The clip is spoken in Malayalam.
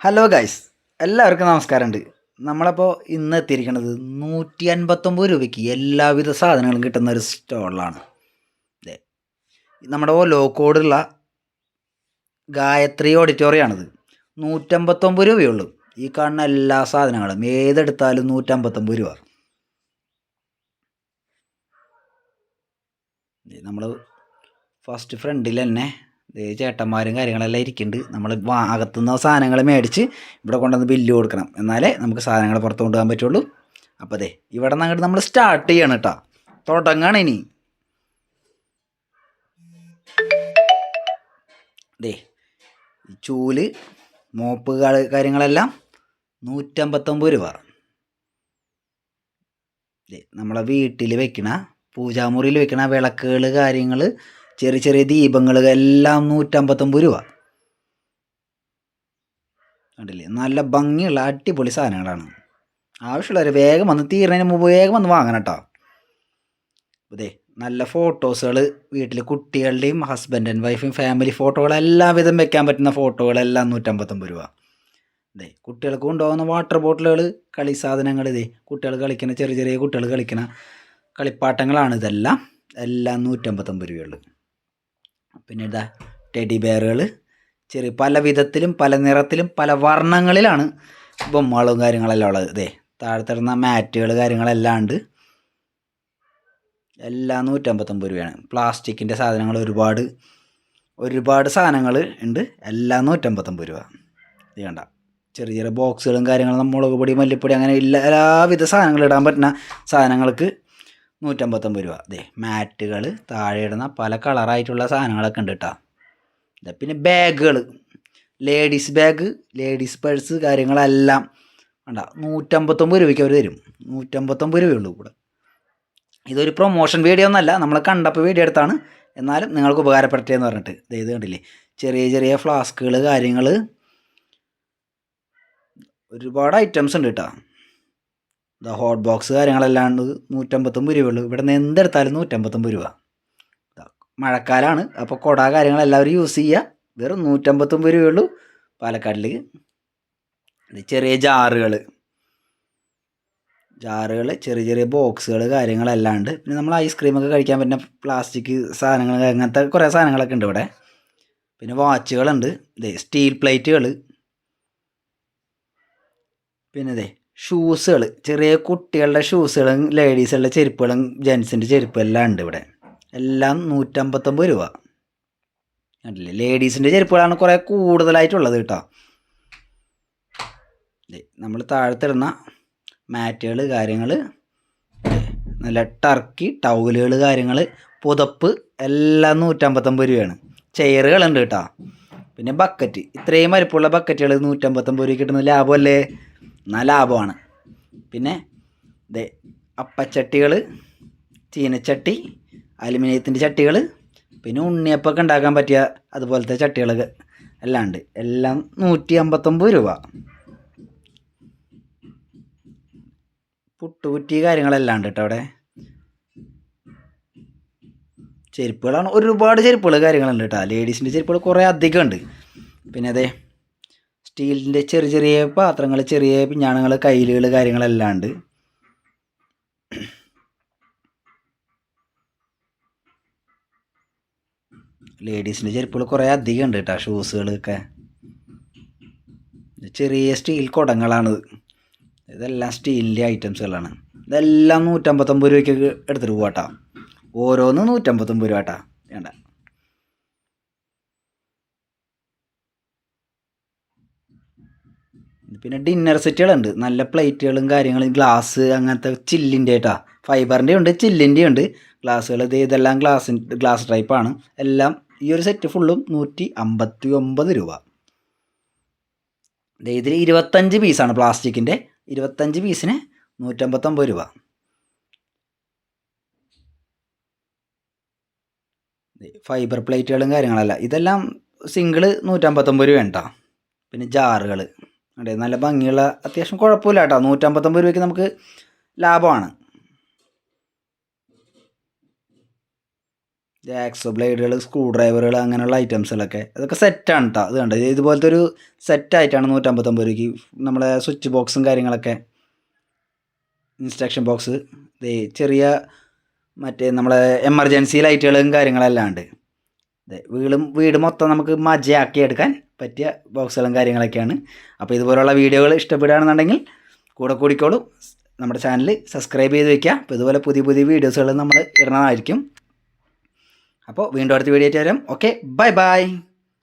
ഹലോ ഗൈസ് എല്ലാവർക്കും നമസ്കാരമുണ്ട്. നമ്മളപ്പോൾ ഇന്ന് എത്തിയിരിക്കുന്നത് നൂറ്റി അൻപത്തൊമ്പത് രൂപയ്ക്ക് എല്ലാവിധ സാധനങ്ങളും കിട്ടുന്ന ഒരു സ്റ്റോളിലാണ്. നമ്മുടെ കോഡുള്ള ഗായത്രി ഓഡിറ്റോറിയമാണിത് നൂറ്റമ്പത്തൊമ്പത് രൂപയുള്ളൂ ഈ കാണുന്ന എല്ലാ സാധനങ്ങളും ഏതെടുത്താലും നൂറ്റമ്പത്തൊമ്പത് രൂപ. നമ്മൾ ഫസ്റ്റ് ഫ്രണ്ടിൽ തന്നെ ചേട്ടന്മാരും കാര്യങ്ങളെല്ലാം ഇരിക്കുന്നുണ്ട്. നമ്മൾ അകത്തുനിന്ന് സാധനങ്ങൾ മേടിച്ച് ഇവിടെ കൊണ്ടുവന്ന് ബില്ല് കൊടുക്കണം. എന്നാലേ നമുക്ക് സാധനങ്ങൾ പുറത്ത് കൊണ്ടുപോകാൻ പറ്റുള്ളൂ. അപ്പോൾ അതെ ഇവിടെ നിന്ന് അങ്ങോട്ട് നമ്മൾ സ്റ്റാർട്ട് ചെയ്യണം കേട്ടോ തുടങ്ങാണ് ഇനി. ദേ ഈ ചൂൽ മോപ്പ് കാര്യങ്ങളെല്ലാം നൂറ്റമ്പത്തൊമ്പത് രൂപ. നമ്മളെ വീട്ടിൽ വെക്കണ പൂജാമുറിയിൽ വെക്കണ വിളക്കുകൾ കാര്യങ്ങൾ ചെറിയ ചെറിയ ദീപങ്ങൾ എല്ലാം നൂറ്റമ്പത്തൊമ്പത് രൂപ. കണ്ടില്ലേ? നല്ല ഭംഗിയുള്ള അടിപൊളി സാധനങ്ങളാണ്. ആവശ്യമുള്ളവർ വേഗം വന്ന് തീരണതിന് മുമ്പ് വേഗം വന്ന് വാങ്ങണം കേട്ടോ അതെ നല്ല ഫോട്ടോസുകൾ വീട്ടിൽ കുട്ടികളുടെയും ഹസ്ബൻഡ് ആൻഡ് വൈഫും ഫാമിലി ഫോട്ടോകളെല്ലാം വിധം വെക്കാൻ പറ്റുന്ന ഫോട്ടോകളെല്ലാം നൂറ്റമ്പത്തൊമ്പത് രൂപ. അതെ കുട്ടികൾക്ക് കൊണ്ടുപോകുന്ന വാട്ടർ ബോട്ടിലുകൾ കളി സാധനങ്ങൾ ഇതേ കുട്ടികൾ കളിക്കുന്ന ചെറിയ ചെറിയ കുട്ടികൾ കളിക്കുന്ന കളിപ്പാട്ടങ്ങളാണ് ഇതെല്ലാം. എല്ലാം നൂറ്റമ്പത്തൊമ്പത് രൂപയുള്ളൂ. പിന്നെ ഇതാ ടെഡി ബെയറുകൾ ചെറിയ പല വിധത്തിലും പല നിറത്തിലും പല വർണങ്ങളിലാണ് ബൊമ്മകളും കാര്യങ്ങളെല്ലാം ഉള്ളത്. ഇതേ താഴ്ത്തിടുന്ന മാറ്റുകൾ കാര്യങ്ങളെല്ലാം ഉണ്ട്. എല്ലാം നൂറ്റമ്പത്തൊമ്പത് രൂപയാണ്. പ്ലാസ്റ്റിക്കിന്റെ സാധനങ്ങൾ ഒരുപാട് ഒരുപാട് സാധനങ്ങൾ ഉണ്ട്. എല്ലാം നൂറ്റമ്പത്തൊമ്പത് രൂപ. ഇത് കണ്ട ചെറിയ ചെറിയ ബോക്സുകളും കാര്യങ്ങളും മുളക് പൊടി മല്ലിപ്പൊടി അങ്ങനെ എല്ലാ എല്ലാവിധ സാധനങ്ങൾ ഇടാൻ പറ്റുന്ന സാധനങ്ങൾക്ക് നൂറ്റമ്പത്തൊമ്പത് രൂപ. ദേ മാറ്റുകൾ താഴെ ഇടുന്ന പല കളറായിട്ടുള്ള സാധനങ്ങളൊക്കെ ഉണ്ട് കേട്ടോ പിന്നെ ബാഗുകൾ. ലേഡീസ് ബാഗ് ലേഡീസ് പേഴ്സ് കാര്യങ്ങളെല്ലാം വേണ്ട. നൂറ്റമ്പത്തൊമ്പത് രൂപയ്ക്ക് അവർ തരും. നൂറ്റമ്പത്തൊമ്പത് രൂപയുള്ളൂ കൂടെ ഇതൊരു പ്രൊമോഷൻ വീഡിയോ ഒന്നല്ല നമ്മൾ കണ്ടപ്പോൾ വീഡിയോ എടുത്താണ്. എന്നാലും നിങ്ങൾക്ക് ഉപകാരപ്പെട്ടേ എന്ന് പറഞ്ഞിട്ട് ഇത് കണ്ടില്ലേ? ചെറിയ ചെറിയ ഫ്ലാസ്കുകൾ കാര്യങ്ങൾ ഒരുപാട് ഐറ്റംസ് ഉണ്ട് കേട്ടോ ദ ഹോട്ട് ബോക്സ് കാര്യങ്ങളെല്ലാം ഉണ്ട്. നൂറ്റമ്പത്തൊമ്പത് രൂപയുള്ളൂ. ഇവിടെ നിന്ന് എന്തെടുത്താലും നൂറ്റമ്പത്തൊമ്പത് രൂപ. മഴക്കാലമാണ് അപ്പോൾ കുട കാര്യങ്ങൾ എല്ലാവരും യൂസ് ചെയ്യുക. വെറും നൂറ്റമ്പത്തൊമ്പത് രൂപയുള്ളൂ. പാലക്കാട്ടിൽ ഇത് ചെറിയ ജാറുകൾ. ജാറുകൾ ചെറിയ ചെറിയ ബോക്സുകൾ കാര്യങ്ങളെല്ലാം ഉണ്ട്. പിന്നെ നമ്മൾ ഐസ്ക്രീമൊക്കെ കഴിക്കാൻ പറ്റുന്ന പ്ലാസ്റ്റിക് സാധനങ്ങൾ അങ്ങനത്തെ കുറേ സാധനങ്ങളൊക്കെ ഉണ്ട് ഇവിടെ. പിന്നെ വാച്ചുകളുണ്ട് ഇതേ സ്റ്റീൽ പ്ലേറ്റുകൾ പിന്നെ ഇതേ ഷൂസുകൾ ചെറിയ കുട്ടികളുടെ ഷൂസുകളും ലേഡീസുകളുടെ ചെരുപ്പുകളും ജെൻസിന്റെ ചെരുപ്പും എല്ലാം ഉണ്ട് ഇവിടെ. എല്ലാം നൂറ്റമ്പത്തൊമ്പത് രൂപ. അല്ലേ? ലേഡീസിന്റെ ചെരുപ്പുകളാണ് കുറേ കൂടുതലായിട്ടുള്ളത് കേട്ടോ. നമ്മൾ താഴത്തിടുന്ന മാറ്റുകൾ കാര്യങ്ങൾ നല്ല ടർക്കി ടൗലുകൾ കാര്യങ്ങൾ പുതപ്പ് എല്ലാം നൂറ്റമ്പത്തൊമ്പത് രൂപയാണ്. ചെയറുകളുണ്ട് കേട്ടോ. പിന്നെ ബക്കറ്റ് ഇത്രയും വലുപ്പമുള്ള ബക്കറ്റുകൾ നൂറ്റമ്പത്തൊമ്പത് രൂപ കിട്ടുന്ന ലാഭമല്ലേ? ലാഭമാണ് പിന്നെ ദേ അപ്പച്ചട്ടികൾ ചീനച്ചട്ടി അലുമിനിയത്തിന്റെ ചട്ടികൾ പിന്നെ ഉണ്ണിയപ്പൊക്കെ ഉണ്ടാക്കാൻ പറ്റിയ അതുപോലത്തെ ചട്ടികളൊക്കെ എല്ലാം ഉണ്ട് എല്ലാം നൂറ്റി അമ്പത്തൊമ്പത് രൂപ. പുട്ടുകുറ്റി കാര്യങ്ങളെല്ലാം ഉണ്ട് കേട്ടോ അവിടെ. ചെരുപ്പുകളാണ് ഒരുപാട് ചെരുപ്പുകൾ കാര്യങ്ങളുണ്ട് കേട്ടോ. ലേഡീസിന്റെ ചെരുപ്പുകൾ കുറേ അധികം ഉണ്ട് പിന്നെ അതെ സ്റ്റീലിന്റെ ചെറിയ ചെറിയ പാത്രങ്ങൾ ചെറിയ പിഞ്ഞാണങ്ങൾ കയ്യിലുകൾ കാര്യങ്ങളെല്ലാം ഉണ്ട്. ലേഡീസിന്റെ ചെരുപ്പുകൾ കുറേ അധികം ഉണ്ട് കേട്ടോ ഷൂസുകളൊക്കെ. ചെറിയ സ്റ്റീൽ കുടങ്ങളാണിത് ഇതെല്ലാം സ്റ്റീലിന്റെ ഐറ്റംസുകളാണ്. ഇതെല്ലാം നൂറ്റമ്പത്തൊമ്പത് രൂപയ്ക്ക് എടുത്തിട്ട് പോവാട്ടാ. ഓരോന്ന് നൂറ്റമ്പത്തൊമ്പത് രൂപ കേട്ടാ വേണ്ട. പിന്നെ ഡിന്നർ സെറ്റുകളുണ്ട് നല്ല പ്ലേറ്റുകളും കാര്യങ്ങളും ഗ്ലാസ് അങ്ങനത്തെ ചില്ലിന്റെ ആയിട്ടാ ഫൈബറിന്റെ ഉണ്ട് ചില്ലിന്റെ ഉണ്ട്. ഗ്ലാസ്സുകൾ ഇത് ഇതെല്ലാം ഗ്ലാസ് ഗ്ലാസ് ടൈപ്പാണ് എല്ലാം ഈ ഒരു സെറ്റ് ഫുള്ളും നൂറ്റി അമ്പത്തി ഒമ്പത് രൂപ ഇതിൽ ഇരുപത്തഞ്ച് പീസാണ് പ്ലാസ്റ്റിക്കിന്റെ ഇരുപത്തഞ്ച് പീസിന് നൂറ്റമ്പത്തൊമ്പത് രൂപ. ഫൈബർ പ്ലേറ്റുകളും കാര്യങ്ങളല്ല. ഇതെല്ലാം സിംഗിൾ നൂറ്റമ്പത്തൊമ്പത് രൂപ ഉണ്ടോ പിന്നെ ജാറുകൾ അതെ നല്ല ഭംഗിയുള്ള അത്യാവശ്യം കുഴപ്പമില്ല കേട്ടോ. നൂറ്റമ്പത്തൊമ്പത് രൂപയ്ക്ക് നമുക്ക് ലാഭമാണ്. ജാക്സ് ബ്ലേഡുകൾ സ്ക്രൂ ഡ്രൈവറുകൾ അങ്ങനെയുള്ള ഐറ്റംസുകളൊക്കെ അതൊക്കെ സെറ്റാണ് കേട്ടോ അത് കണ്ടത് ഇത് ഇതുപോലത്തെ ഒരു സെറ്റായിട്ടാണ് നൂറ്റമ്പത്തൊമ്പത് രൂപയ്ക്ക് നമ്മളെ സ്വിച്ച് ബോക്സും കാര്യങ്ങളൊക്കെ. ഇൻസ്ട്രക്ഷൻ ബോക്സ് ചെറിയ മറ്റേ നമ്മളെ എമർജൻസി ലൈറ്റുകളും കാര്യങ്ങളെല്ലാം ഉണ്ട്. വീടും വീട് മൊത്തം നമുക്ക് മജയാക്കി എടുക്കാൻ പറ്റിയ ബോക്സുകളും കാര്യങ്ങളൊക്കെയാണ്. അപ്പോൾ ഇതുപോലുള്ള വീഡിയോകൾ ഇഷ്ടപ്പെടുകയാണെന്നുണ്ടെങ്കിൽ കൂടെ കൂടിക്കോളൂ. നമ്മുടെ ചാനൽ സബ്സ്ക്രൈബ് ചെയ്ത് വയ്ക്കുക അപ്പോൾ ഇതുപോലെ പുതിയ പുതിയ വീഡിയോസുകൾ നമ്മൾ ഇടണമായിരിക്കും അപ്പോൾ വീണ്ടും അടുത്ത വീഡിയോ ആയിട്ട് വരാം. Okay bye bye